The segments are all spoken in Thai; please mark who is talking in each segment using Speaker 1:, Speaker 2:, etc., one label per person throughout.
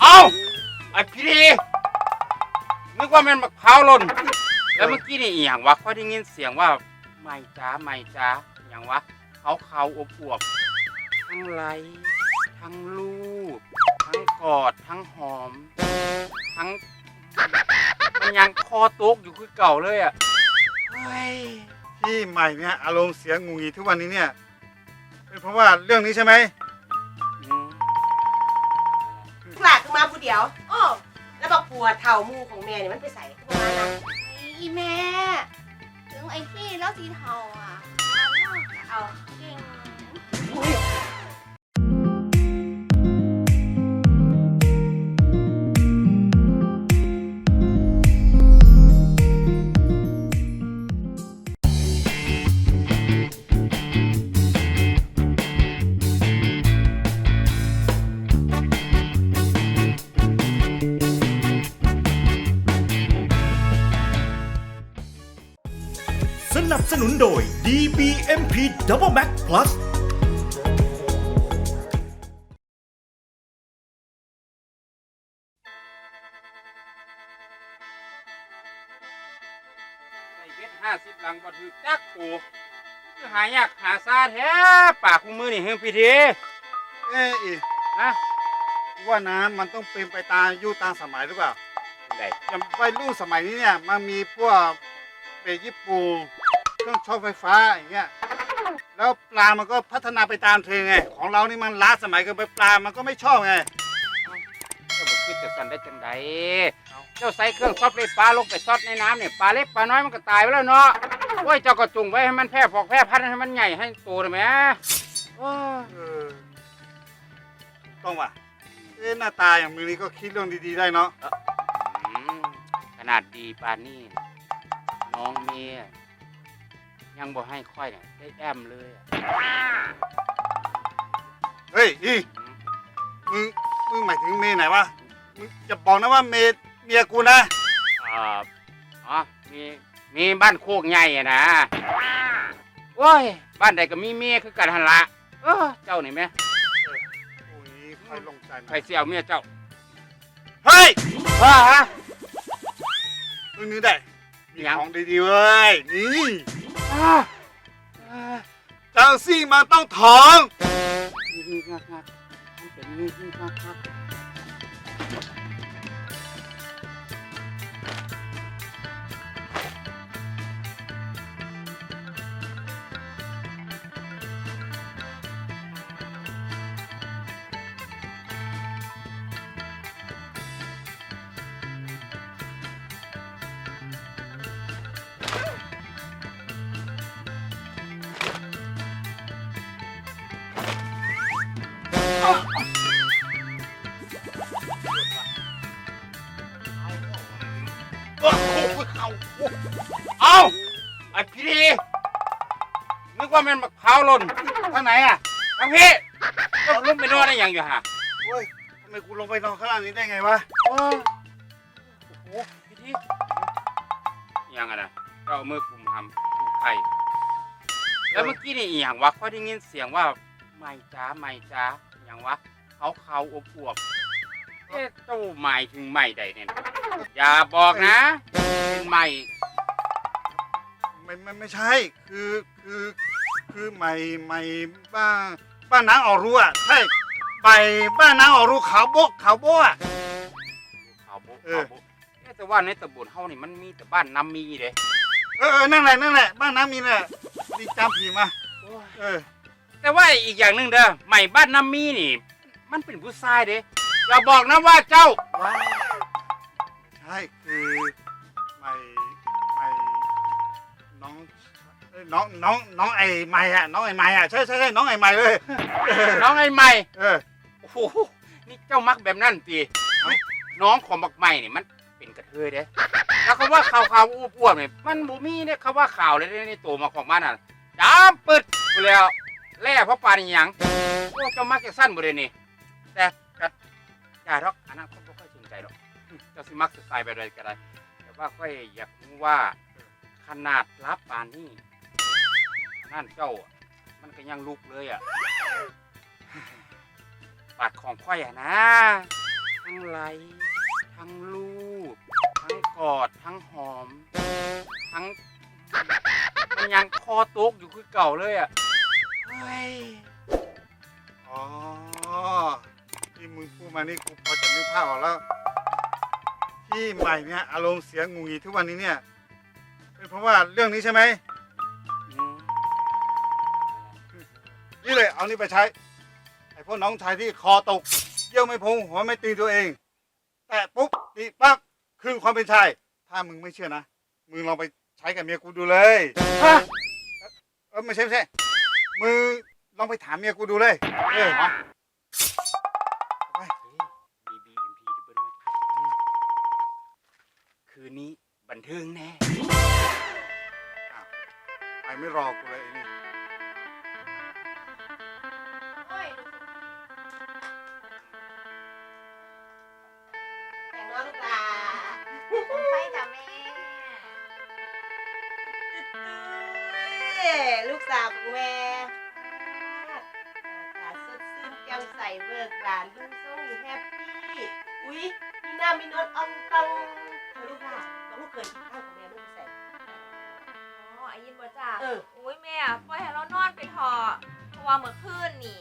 Speaker 1: เอาไอ้พี่ดีนึกว่ามันมะพร้าวหล่น แล้วเมื่อกี้นี่อหย่างวะค่อยได้ยินเสียงว่าไม่จ้าไม่จ้าอหย่างวะเขาเขาอบอวบๆทั้งไหลทั้งลูบทั้งกอดทั้งหอม ทั้งมันยังคอตกอยู่คือเก่าเลยอะเฮ้ย
Speaker 2: ที่ใหม่เนี่ยอารมณ์เสียงงุนงีทุกวันนี้เนี่ยเป็นเพราะว่าเรื่องนี้ใช่ไหม
Speaker 3: ยวอ้อแล้วบอกปัวเท่าหมูของแม่เนี่ยมันไปใส่ขึ้นมานะ
Speaker 4: อีแม่ ถึงไอ้ที่แล้วสีเทาอะเอาเก่ง
Speaker 5: นับสนุนโดย DBMP Double Max Plus
Speaker 1: ใส่เบ็ดห้าสิบหลังบ่ถือจักปูคือหายากหาซาแท้ปากคู่มือนี่เฮงพี่ที
Speaker 2: เอ๊ะอี
Speaker 1: นะ
Speaker 2: ว่านะมันต้องเป็นไปตามยุคตามสมัยหรือเปล่า
Speaker 1: ได้
Speaker 2: อย่างวัยรุ่นสมัยนี้เนี่ยมันมีพวกเบรกญี่ปุ่นเค รื่องช็อตไฟฟ้าอย่างเงี้ยแล้วปลามันก็พัฒนาไปตามเทรนด์ไง ของเรานี่มันล้าสมัยเกันไปปลามันก็ไม่ชอบไง
Speaker 1: ก็บ่คิดจะสั่นได้จังใดเจ้าใส่เครื่องซอดไฟฟ้าลงไปซอดในน้ำเนี่ยปลาเล็กปลาน้อยมันก็ตายไปแล้วเนาะโอ้ยเจ้าก็จุงไว้ให้มันแพร่ฟอกแพร่พันธุ์ให้มันใหญ่ให้โตได้ไหมโอ้ย
Speaker 2: เออต้องว่ะเอ๊ะหน้าตาอย่างมือนี้ก็คิดเรื่องดีๆได้เนาะ
Speaker 1: อืมขนาดดีปานนี่น้องเมีย ยังบ่ให้ค่อยเนี่ยได้แอมเลยอะ
Speaker 2: เฮ้ยอี
Speaker 1: อืม
Speaker 2: มึงมึงหมายถึงเมย์ไหนวะมึงจะบอกนะว่าเมย์เมียกูนะ
Speaker 1: อ่าอ๋อมีมีบ้านโคกใหญ่อะนะโอ้ยบ้านใดก็มีเมียคือกันหันละเออเจ้านี่แม่
Speaker 2: โอ้ยค่อยลงใจหน่
Speaker 1: ใคร
Speaker 2: อย
Speaker 1: เสียวเมียเจ้า
Speaker 2: เฮ้ย
Speaker 1: ว่าฮะ
Speaker 2: มึงนึกได้มี
Speaker 1: ยัง
Speaker 2: ของดีๆเว้ยนี่
Speaker 1: อ่าอ่า
Speaker 2: เจ้าซี่มันต้องถอง
Speaker 1: นี่งักงักมันเป็นนี่นี่งักงัก
Speaker 2: เขา
Speaker 1: เอาไอ้พี่ดีนึกว่ามันมะพร้าวหล่น
Speaker 2: ทางไหนอะ
Speaker 1: ทางพี่ก็ลุกไปนอนได้ยังอยู่ฮะ
Speaker 2: เฮ้ยทำไมกูลงไปนอนข้างล่างนี้ได้ไงวะ
Speaker 1: โอ้โหพี่ดียังไงนะก็เอามือกุมหำถูกไข่แล้วเมื่อกี้นี่อหย่างวะค่อยได้ยินเสียงว่าไม่จ้าไม่จ้าอหย่างวะเขาเขาๆอบอวบๆเอ๊ะเจ้าหมายถึงไม่ใดเนี่ยอย่าบอกนะ เป็นไม่
Speaker 2: ไม่ไม่ไม่ใช่ คือคือคือใหม่ใหม่บ้านบ้านนางออกรู้อะใช่ใบบ้านนางออกรู้ขาวโบ๊ะขาวโบ๊ะอะ
Speaker 1: เขาโบก
Speaker 2: เออ
Speaker 1: เขาโบกเอ๊ะแต่ว่าในตำบลเฮานี่มันมีแต่บ้านน้ำมีเด้
Speaker 2: เออเออนั่นแหละนั่นแหละบ้านน้ำมีน่ะดีจำผีมาเออ
Speaker 1: แต่ว่าอีกอย่างหนึ่งเด้อใหม่บ้านน้ำมีนี่ มันเป็นผู้ชายเด้อย่าบอกนะว่าเจ้า
Speaker 2: ว้าวใช่คือ ใหม่ใหม่น้องเอ้ยน้องน้องน้องไอ้ใหม่อะน้องไอ้ใหม่อะใช่ใช่ใช่น้องไอ้ใหม่เลยเออ
Speaker 1: น้องไอ้ใหม่
Speaker 2: เออ
Speaker 1: โอ้โห นี่เจ้ามักแบบนั้นตี
Speaker 2: เอ้า
Speaker 1: น้องของบักใหม่นี่มันเป็นกระเทยเด้แล้วคำว่าข่าวข่าวๆอ้วนๆนี่มันบ่มีเนี่ยคำว่าข่าวเลยในตัวมาของมันอะจามปึดไปแล้วแล่เพราะปานอหยังโอ้เจ้ามักจะสั้นบ่เด้นี่ แต่ก็อย่าหรอกอันนั้นคนบ่ค่อยสนใจหรอกเจ้าสิมักสไตล์แบบใดก็ได้แต่ ว่าค่อยอยากรู้ว่า ขนาดรับปานนี้นั่นเจ้าอะมันก็ยังลุกเลยอะบัตรของค่อยอะนะ ทั้งไลทั้งรูปทั้งกอด ทั้งหอม ทั้ง มันยังคอตกอยู่คือเก่าเลยอะเฮ้ย
Speaker 2: อ๋อที่มึงพูดมานี่กูพอจะนึกภาพออกแล้ว ที่ใหม่เนี่ยอารมณ์เสียงงุนงีทุกวันนี้เนี่ยเป็นเพราะว่าเรื่องนี้ใช่ไหม
Speaker 1: อืม
Speaker 2: นี่เลยเอานี่ไปใช้ไอ้พวกน้องชายที่คอตกเยี่ยวไม่พงหัวไม่ตีตัวเอง แต่ปุ๊บตีปั๊บคืนความเป็นชายถ้ามึงไม่เชื่อนะมึงลองไปใช้กับเมียกูดูเลย
Speaker 1: ฮะ
Speaker 2: เออไม่ใช่ไม่ใช่มึงลองไปถามเมียกูดูเลยเออ
Speaker 1: บันเทิงแน่
Speaker 2: ไปไม่รอกูเลยไอ้นี่
Speaker 4: โอ้ย
Speaker 3: แต่งน้องลูกหลา
Speaker 4: ไปจ้ะแม่
Speaker 3: เอ้ยลูกสาวของแม่หน้าตาสดชื่นแจ่มใสเบิกบานดูทรงนี่แฮปปี้ อุ้ยมีหน้ามีโนดอองตองเอาลูกหลาต้อง ลูกเคยกินข้าวของแม่ลูกไปใส่
Speaker 6: อ๋อไอ้ยินบ่จ้า
Speaker 3: เออ
Speaker 6: โอ้ยแม่อะปล่อยให้เรานอนไปเถอะเพราะว่าเมื่อคืนนี่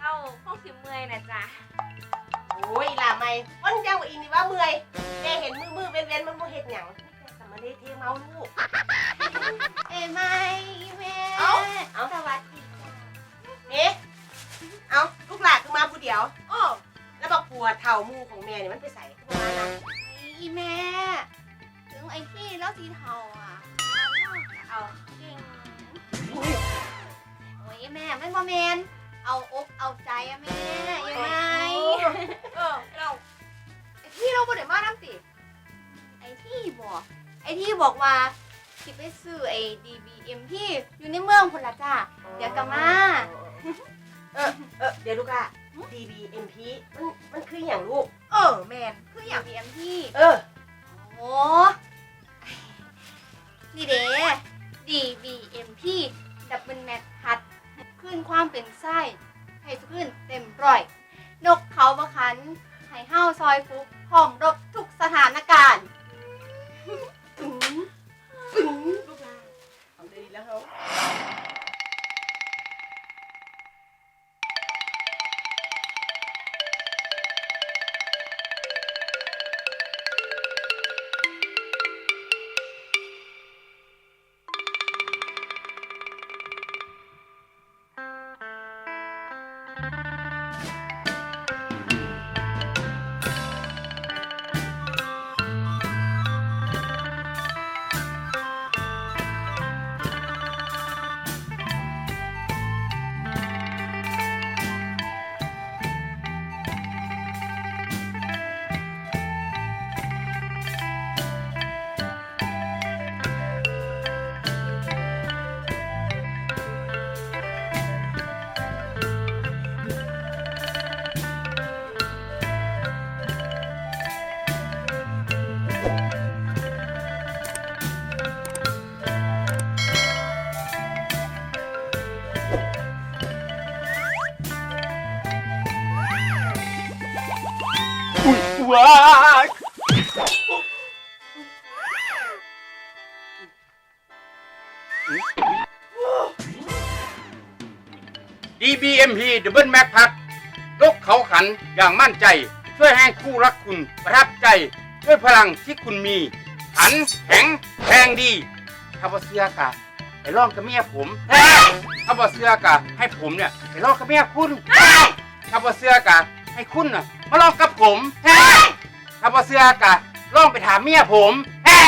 Speaker 6: เราคงสิเมื่อยนะจ๊ะ
Speaker 3: โอ้ยอีหล่าไม่วันยังว่าอีนี่ว่าเมื่อยแม่เห็นมือมือเว้นเว้นๆมันโมเห็ดหยังนี่แกสำมาเลเทเมาลูก
Speaker 4: เอ้ยไม่แม่
Speaker 3: เอ้า เอา
Speaker 4: สวัสดีจ้ะ
Speaker 3: เอ๊ะเอาลูกหลานคือมาผู้เดียว โอ้แล้วบอกผัวเท่าหมูของแม่นี่มันไปใส่ประมาณนั้น
Speaker 4: อีแม่ถึงไอ้ที่แล้ว สีเทาอะมันนอกจะเอาเก่งโอ้ยแม่ไม่บ่แมน เอาอกเอาใจอะแม่ยังไง
Speaker 6: เออเรา
Speaker 4: ไอ้ที่เราบ่ได้มาน้ำติไอ้ที่บอก ไอ้ที่บอกว่าสิไปซื้อไอ้ DBM ที่อยู่ในเมืองพนละจ้าเดี๋ยวกลับมา
Speaker 3: เออเออเดี๋ยวลูกอะ DBMP มันมันคืออย่างลูก
Speaker 4: เออแมนคืออย่าง DBM ที่
Speaker 3: เออ
Speaker 4: โอ้ นี่เด้ DBMP ดับเบิลแมทพัดขึ้นความเป็นไส้ให้ทุขึ้นเต็มร้อย นกเขาบะคันให้ห้าวซอยฟุกพร้อมรบ
Speaker 1: ว้ายดีบีเอ็มพีดับเบิลแม็กพัดยกเขาขันอย่างมั่นใจ ช่วยให้คู่รักคุณประทับใจ ด้วยพลังที่คุณมี ขันแข็งแรงดีถ้าบ่เสื้อกะไปลองกับเมียผมถ้าบ่เสื้อกะให้ผมเนี่ยไปลองกับเมียคุณถ้าบ่เสื้อกะให้คุณน่ะ มาลองกับผมถ้าบ่เสื้อกะลองไปถามเมียผมแฮ่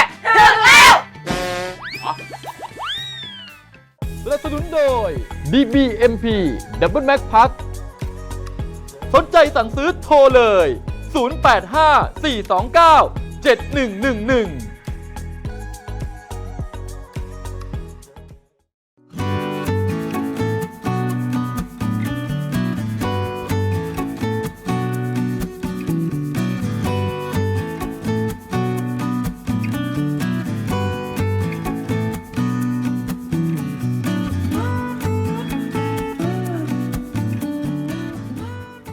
Speaker 7: สนับสนุนโดย DBMP Double Mac Pack สนใจสั่งซื้อโทรเลย 085 429 7111